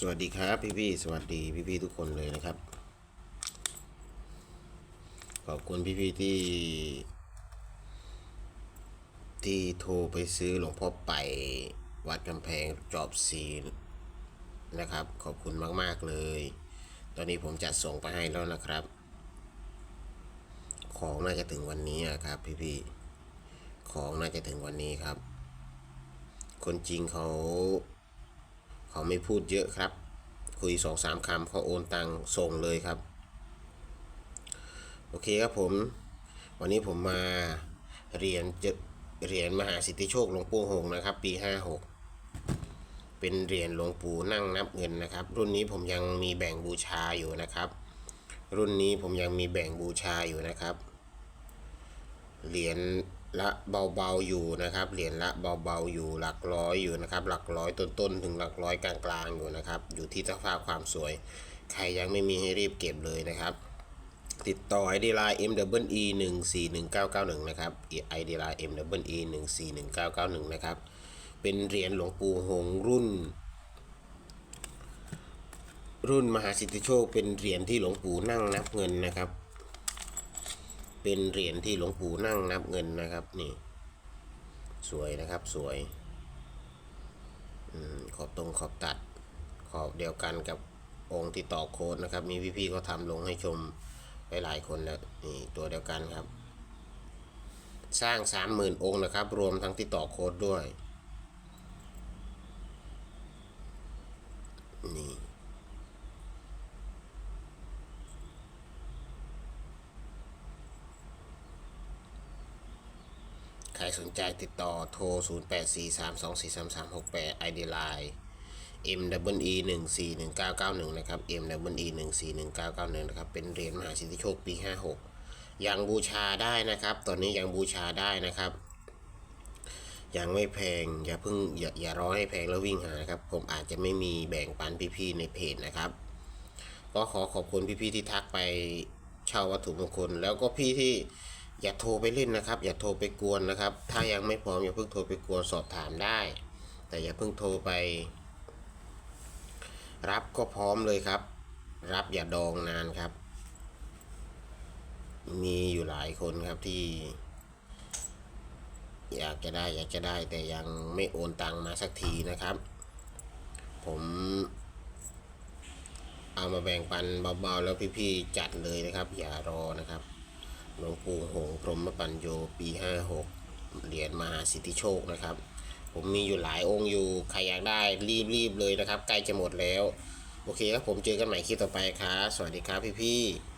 สวัสดีครับพี่พี่ๆสวัสดีพี่พี่ๆทุกคนเลยนะครับ ขอบคุณพี่พี่ๆที่ ที่โทรไปซื้อหลวงพ่อไปวัดกำแพงจอบซีนนะครับ ขอบคุณมาก ๆ เลย ตอนนี้ผมจัดส่งไปให้แล้วนะครับ ของน่าจะถึงวันนี้ครับพี่พี่ๆของน่าจะถึงวันนี้ครับ คนจริงเขา เขาไม่พูดเยอะครับ คุยสองสามคำเขาโอนตังส่งเลยครับ โอเคครับผม วันนี้ผมมาเรียนเหรียญมหาสิทธิโชคหลวงปู่หงนะครับ ปี 56 เป็นเหรียญหลวงปู่นั่งนับเงินนะครับ รุ่นนี้ผมยังมีแบ่งบูชาอยู่นะครับ รุ่นนี้ผมยังมีแบ่งบูชาอยู่นะครับเหรียญ ละเบาๆอยู่นะครับเหรียญละเบาๆอยู่หลักร้อยอยู่นะครับหลักร้อยต้นๆถึงหลักร้อยกลางๆอยู่นะครับอยู่ที่สภาพความสวย ใครยังไม่มีให้รีบเก็บเลยนะครับ ติดต่อ ID Line M W E 1 4 1 9 9 1นะครับ ID Line M W E 1 4 1 9 9 1นะครับเป็นเหรียญหลวงปู่หงรุ่น รุ่นมหาสิทธิโชคเป็นเหรียญที่หลวงปู่นั่งนับเงินนะครับ เป็นเหรียญที่หลวงปู่นั่งนับเงินนะครับนี่ สวยนะครับสวยอขอบตรงขอบตัด ขอบเดียวกันกับองค์ที่ต่อโค้ดนะครับ มีพี่ๆเขาทำลงให้ชมไปหลายคนแล้วนี่ตัวเดียวกันครับ สร้างสามหมื่นองค์นะครับ รวมทั้งที่ต่อโค้ดด้วย นี่ ใครสนใจติดต่อโทร 0 8 4 3 2 4 3 3 6 8 ID Line M W E 1 4 1 9 9 1นะครับ M W E 1 4 1 9 9 1นะครับ เป็นเหรียญมหาสิทธิโชคปี 56 ยังบูชาได้นะครับ ตอนนี้ยังบูชาได้นะครับ ยังไม่แพง อย่าเพิ่งอย่าอย่ารอให้แพงแล้ววิ่งหานะครับ ผมอาจจะไม่มีแบ่งปันพี่ๆในเพจนะครับ ก็ขอขอบคุณพี่ๆที่ทักไปเช่าวัตถุมงคล แล้วก็พี่ที่ อย่าโทรไปเล่นนะครับ อย่าโทรไปกวนนะครับ ถ้ายังไม่พร้อมอย่าเพิ่งโทรไปกวนสอบถามได้ แต่อย่าเพิ่งโทรไป รับก็พร้อมเลยครับ รับอย่าดองนานครับ มีอยู่หลายคนครับที่ อยากจะได้อยากจะได้แต่ยังไม่โอนตังมาสักทีนะครับ ผมเอามาแบ่งปันเบาๆแล้วพี่ๆจัดเลยนะครับ อย่ารอนะครับ หลวงปู่หงส์พรหมปัญโยปี 56 เหรียญมหาสิทธิโชคนะครับ ผมมีอยู่หลายองค์อยู่ ใครอยากได้รีบๆเลยนะครับ ใกล้จะหมดแล้ว โอเคครับผมเจอกันใหม่คลิปต่อไปครับ สวัสดีครับพี่ๆ